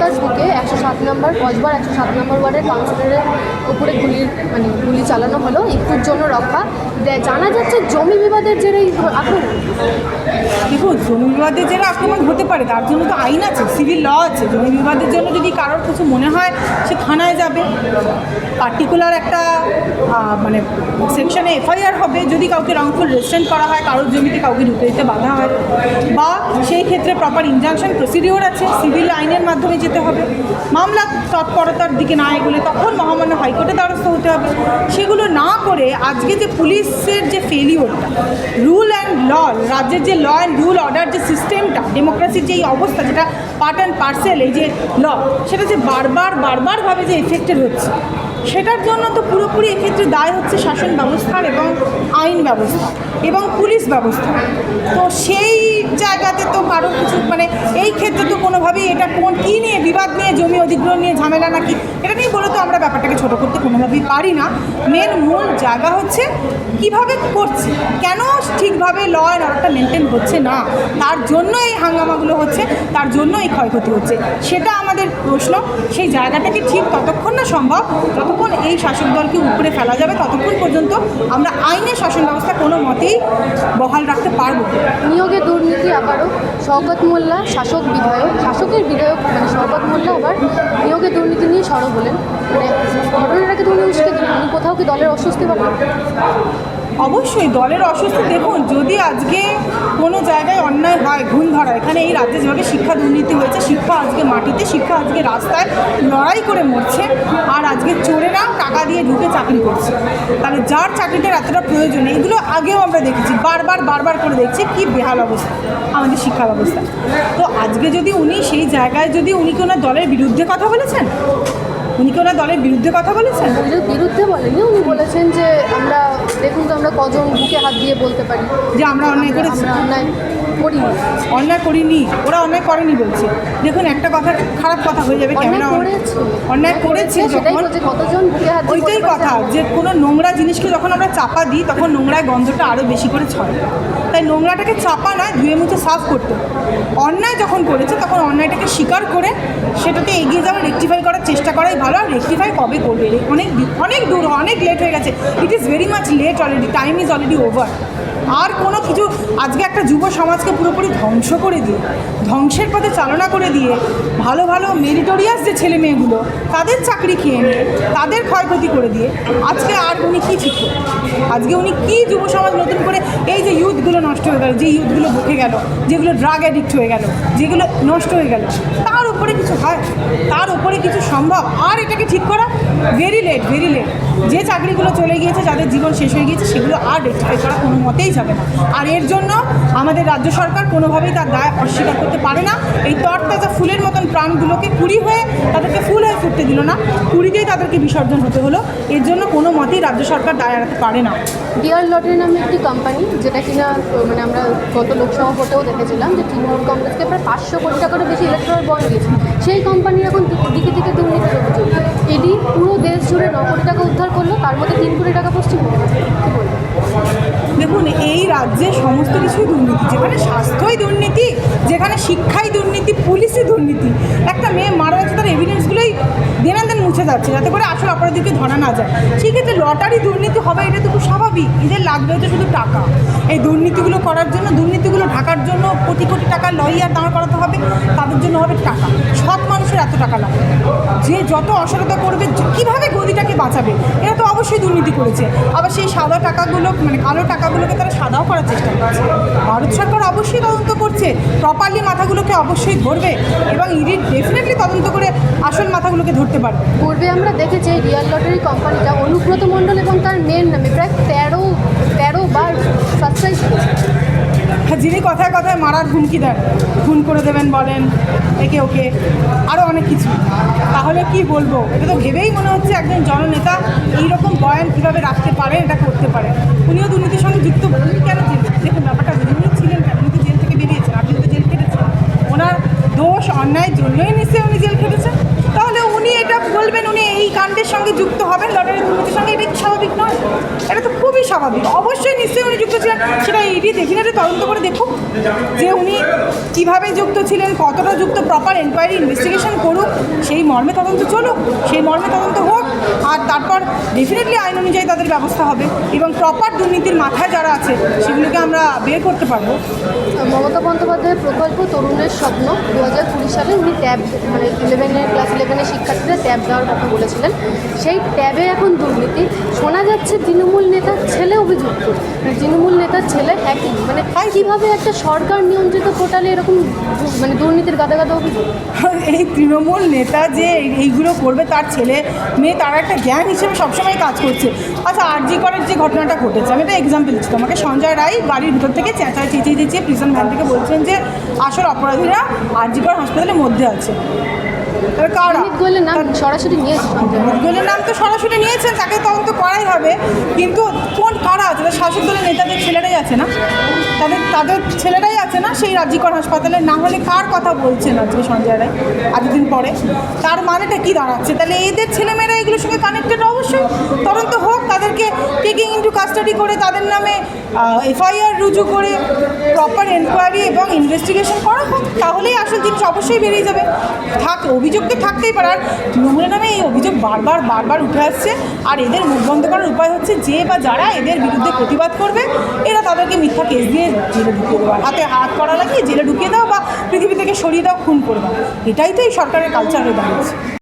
কলকাতার বুকে একশো সাত নম্বর কসবার একশো সাত নম্বর ওয়ার্ডের কাউন্সিলরের উপরে গুলির মানে গুলি চালানো হলো। একটুর জন্য রক্ষা। জানা যাচ্ছে জমি বিবাদের জেরেই আক্রমণ। দেখুন জমি বিবাদের জেরে আক্রমণ হতে পারে, তার জন্য তো আইন আছে, সিভিল ল আছে। জমি বিবাদের জন্য যদি কারোর কিছু মনে হয়, সে থানায় যাবে। পার্টিকুলার একটা মানে সেকশনে এফআইআর হবে, যদি কাউকে রংফুল রেজিস্ট্রেন্ট করা হয়, কারোর জমিতে কাউকে ঢুকে দিতে বাধা হয়। বা সেই ক্ষেত্রে প্রপার ইনজাংশন প্রসিডিওর আছে সিভিল আইনের মাধ্যমে যেতে হবে। মামলা তৎপরতার দিকে না এগুলে তখন মহামান্য হাইকোর্টে দ্বারস্থ হতে হবে। সেগুলো না করে আজকে যে পুলিশের যে ফেলিওরটা রুল অ্যান্ড ল রাজ্যের যে ল অ্যান্ড রুল অর্ডার যে সিস্টেমটা ডেমোক্রেসির যে অবস্থা যেটা পার্ট অ্যান্ড পার্সেল এই যে ল সেটা যে বারবার বারবারভাবে যে এফেক্টেড হচ্ছে। সেটার জন্য তো পুরোপুরি এক্ষেত্রে দায় হচ্ছে শাসন ব্যবস্থার এবং আইন ব্যবস্থা এবং পুলিশ ব্যবস্থা। তো সেই জায়গাতে তো কারোর কিছু মানে এই ক্ষেত্রে তো কোনোভাবেই এটা কোন কী নিয়ে বিবাদ নিয়ে, জমি অধিগ্রহণ নিয়ে ঝামেলা নাকি, এটা নিয়ে বলে তো আমরা ব্যাপারটাকে ছোটো করতে কোনোভাবেই পারি না। মেন মূল জায়গা হচ্ছে কীভাবে করছে, কেন ঠিকভাবে ল অ্যান্ড অর্ডারটা মেনটেন হচ্ছে না, তার জন্য এই হাঙ্গামাগুলো হচ্ছে, তার জন্য এই ক্ষয়ক্ষতি হচ্ছে, সেটা আমাদের প্রশ্ন। সেই জায়গাটাকে ঠিক ততক্ষণ না সম্ভব? যতক্ষণ এই শাসক দলকে উপরে ফেলা যাবে, ততক্ষণ পর্যন্ত আমরা আইনের শাসন ব্যবস্থা কোনো মতেই বহাল রাখতে পারব নিয়োগে দুর্নীতি আবারও, শওকত মোল্লা শাসক বিধায়ক, শাসকের বিধায়ক মানে শওকত মোল্লা আবার নিয়োগে দুর্নীতি নিয়ে সরব হলেন। মানে ঘটনাটাকে তুমি উস্কে দিলেন উনি কোথাও কি দলের অস্বস্তি পাবেন? অবশ্যই দলের অস্বস্তি দেখুন, যদি আজকে কোনো জায়গায় অন্যায় হয় ঘুম ধরা, এখানে এই রাজ্যে যেভাবে শিক্ষা দুর্নীতি হয়েছে, শিক্ষা আজকে মাটিতে, শিক্ষা আজকে রাস্তায় লড়াই করে মরছে, আর আজকে চোরেরা টাকা দিয়ে ঢুকে চাকরি করছে। তাহলে যার চাকরিটার এতটা প্রয়োজন, এগুলো আগেও আমরা দেখেছি, বারবার বারবার করে দেখছি, কি বেহাল অবস্থা, আমাদের শিক্ষা ব্যবস্থা। তো আজকে যদি উনি সেই জায়গায়, যদি উনি কি ওনার দলের বিরুদ্ধে কথা বলেছেন উনি কি ওনার দলের বিরুদ্ধে কথা বলেছেন? বিরুদ্ধে বলেনি উনি বলেছেন যে আমরা দেখুন তো আমরা কজন বুকে হাত দিয়ে বলতে পারি। যে আমরা অন্যায় করেছি। অন্যায় করিনি। অন্যায় করিনি ওরা অন্যায় করেনি বলছে। দেখুন একটা কথা খারাপ কথা হয়ে যাবে ক্যামেরা অন্যায় করেছে। যখন ওইটাই কথা যে কোনো নোংরা জিনিসকে যখন আমরা চাপা দিই তখন নোংরায় গন্ধটা আরও বেশি করে ছড়ে তাই নোংরাটাকে চাপা নয় ধুয়ে মুছে সাফ করতে অন্যায় যখন করেছে তখন অন্যায়টাকে স্বীকার করে সেটাতে এগিয়ে যাওয়ার রেকটিফাই করার চেষ্টা করাই ভালো। আর রেকটিফাই কবে করবে? অনেক অনেক দূর, অনেক লেট হয়ে গেছে। It is very much late already time is already over আর কোনো কিছু আজকে একটা যুব সমাজকে পুরোপুরি ধ্বংস করে দিয়ে, ধ্বংসের পথে চালনা করে দিয়ে, ভালো ভালো মেরিটোরিয়াস যে ছেলে মেয়েগুলো, তাদের চাকরি খেয়ে নিয়ে, তাদের ক্ষয়ক্ষতি করে দিয়ে, আজকে আর উনি কী ঠিক আজকে উনি কী যুব সমাজ নতুন করে এই যে ইউথগুলো নষ্ট হয়ে গেল, যে ইউথগুলো বুকে গেল, যেগুলো ড্রাগ অ্যাডিক্ট হয়ে গেল, যেগুলো নষ্ট হয়ে গেল, তার উপরে কিছু হয়? তার উপরে কিছু সম্ভব? আর এটাকে ঠিক করা ভেরি লেট ভেরি লেট যে চাকরিগুলো চলে গিয়েছে, যাদের জীবন শেষ হয়ে গিয়েছে, সেগুলো আর রেক্টিফাই করা কোনো মতেই যাবে না। আর এর জন্য আমাদের রাজ্য সরকার কোনোভাবেই তার দায় অস্বীকার করতে পারে না। এই তরতাজা ফুলের মতন প্রাণগুলোকে কুড়ি হয়ে তাদেরকে ফুল হয়ে ফুটতে দিল না। কুড়িতেই তাদেরকে বিসর্জন হতে হলো। এর জন্য কোনো মতেই রাজ্য সরকার দায় এড়াতে পারে না। ডিয়ার লটের নামে একটি কোম্পানি যেটা কিনা মানে আমরা গত লোকসভা ভোটেও দেখেছিলাম যে তৃণমূল কংগ্রেসকে প্রায় পাঁচশো কোটি টাকারও বেশি ইলেকট্রাল বন্ড দিয়েছে। সেই কোম্পানির এখন দিকে দিকে দুর্নীতির অভিযোগ এডি পুরো দেশ জুড়ে ন কোটি টাকা উদ্ধার করল, তার মধ্যে তিন কোটি টাকা পশ্চিমবঙ্গে। দেখুন, এই রাজ্যে সমস্ত কিছুই দুর্নীতি, যেখানে স্বাস্থ্যই দুর্নীতি, যেখানে শিক্ষাই দুর্নীতি, পুলিশই দুর্নীতি। একটা মেয়ে মারা যাচ্ছে, তার এভিডেন্সগুলোই দেন দেন মুছে যাচ্ছে, যাতে করে আসল অপরাধীকে ধরা না যায়। সেই ক্ষেত্রে লটারি দুর্নীতি হবে, এটা তো খুব স্বাভাবিক। এদের লাগবে হচ্ছে শুধু টাকা। এই দুর্নীতিগুলো করার জন্য, দুর্নীতিগুলো ঢাকার জন্য কোটি কোটি টাকা লইয়ার দাঁড় করাতে হবে, তাদের জন্য হবে টাকা। সৎ মানুষের এত টাকা লাগবে। যে যত অসরতা করবে, কীভাবে গদিটাকে বাঁচাবে? অবশ্যই দুর্নীতি করেছে। আবার সেই সাদা টাকাগুলো মানে কালো টাকাগুলোকে তারা সাদাও করার চেষ্টা করছে। ভারত সরকার অবশ্যই তদন্ত করছে। প্রপারলি মাথাগুলোকে অবশ্যই ধরবে এবং ইডি ডেফিনেটলি তদন্ত করে আসল মাথাগুলোকে ধরতে পারবে। পূর্বে আমরা দেখেছি রিয়াল লটারি কোম্পানিটা অনুব্রত মণ্ডল এবং তার মেন নামে প্রায় তেরো তেরো বার সাবস্ক্রাইব করেছে। যিনি কথায় কথায় মারার হুমকি দেন, খুন করে দেবেন বলেন, একে ওকে আরও অনেক কিছু। তাহলে কি বলব? এটা তো ভেবেই মনে হচ্ছে একজন জননেতা এইরকম বয়ান কীভাবে রাখতে পারে, এটা করতে পারে। উনিও দুর্নীতির সঙ্গে যুক্ত, উনি কেন জেল? দেখুন, ব্যাপারটা উনি ছিলেন কেন? উনি তো জেল থেকে বেরিয়েছেন, আপনি তো জেল খেটেছেন। ওনার দোষ অন্যায়ের জন্যই নিশ্চয়ই উনি জেল খেটেছেন। তাহলে উনি এটা বলবেন, উনি এই কাণ্ডের সঙ্গে যুক্ত হবেন, লটারি দুর্নীতির সঙ্গে, এটা স্বাভাবিক নয়? এটা তো খুবই স্বাভাবিক। অবশ্যই নিশ্চয়ই উনি যুক্ত সেটা তদন্ত করে দেখুক যে উনি কীভাবে যুক্ত ছিলেন, কতটা যুক্ত প্রপার এনকোয়ারি ইনভেস্টিগেশন করুক, সেই মর্মে তদন্ত চলুক, সেই মর্মে তদন্ত হোক, আর তারপর ডেফিনেটলি আইন অনুযায়ী তাদের ব্যবস্থা হবে এবং প্রপার দুর্নীতির মাথায় যারা আছে, সেগুলোকে আমরা বের করতে পারব। মমতা বন্দ্যোপাধ্যায়ের প্রকল্প তরুণের স্বপ্ন। দু হাজার কুড়ি সালে উনি ট্যাব মানে ইলেভেনের ক্লাস ইলেভেনের শিক্ষার্থীরা ট্যাব দেওয়ার কথা বলেছিলেন। সেই ট্যাবে এখন দুর্নীতি। শোনা যাচ্ছে তৃণমূল নেতার ছেলে অভিযুক্ত। তৃণমূল নেতার ছেলে একই। মানে কীভাবে একটা সরকার নিয়ন্ত্রিত পোর্টালে এরকম মানে দুর্নীতির গাদা গাদা অভিযোগ? এই তৃণমূল নেতা যে এইগুলো করবে, তার ছেলে মেয়ে, তারা একটা জ্ঞান হিসেবে সবসময় কাজ করছে। আচ্ছা আরজি করের যে ঘটনাটা ঘটেছে, আমি একটা এক্সাম্পল দিচ্ছি তোমাকে। সঞ্জয় রায় গাড়ির ভিতর থেকে চেঁচায়, চেঁচিয়ে চেঁচিয়ে প্রিজন ভ্যান থেকে বলছেন যে, আসল অপরাধীরা আরজি কর হাসপাতালের মধ্যে আছে। নাম সরাসরি নাম তো সরাসরি নিয়েছেন তাকে তদন্ত করাই হবে। কিন্তু কোন কারা আছে? শাসক দলের নেতাদের ছেলেরাই আছে না? তাদের তাদের ছেলেরাই আছে না, সেই রাজ্যিকর হাসপাতালে না হলে কার কথা বলছেন আজকে সঞ্জয় রায়? এতদিন পরে। তার মানেটা কি দাঁড়াচ্ছে? তাহলে এদের ছেলেমেয়েরা এগুলোর সঙ্গে কানেক্টেড অবশ্যই। তদন্ত হোক, তাদেরকে টেকিং ইন্টু কাস্টাডি করে, তাদের নামে এফআইআর রুজু করে প্রপার এনকোয়ারি এবং ইনভেস্টিগেশন করা হোক, তাহলেই আসল জিনিস অবশ্যই বেরিয়ে যাবে। থাক, অভিযোগ তো থাকতেই পারে। আর তৃণমূলের নামে এই অভিযোগ বারবার বারবার উঠে আসছে। আর এদের মুখ বন্ধ করার উপায় হচ্ছে যে বা যারা এদের বিরুদ্ধে প্রতিবাদ করবে, এরা তাদেরকে মিথ্যা কেস দিয়ে জেলে ঢুকিয়ে দেওয়া। হাতে হাত করা লাগিয়ে জেলে ঢুকিয়ে দাও বা পৃথিবী থেকে সরিয়ে দাও, খুন করে এটাই তো এই সরকারের কালচার হয়ে দাঁড়িয়েছে।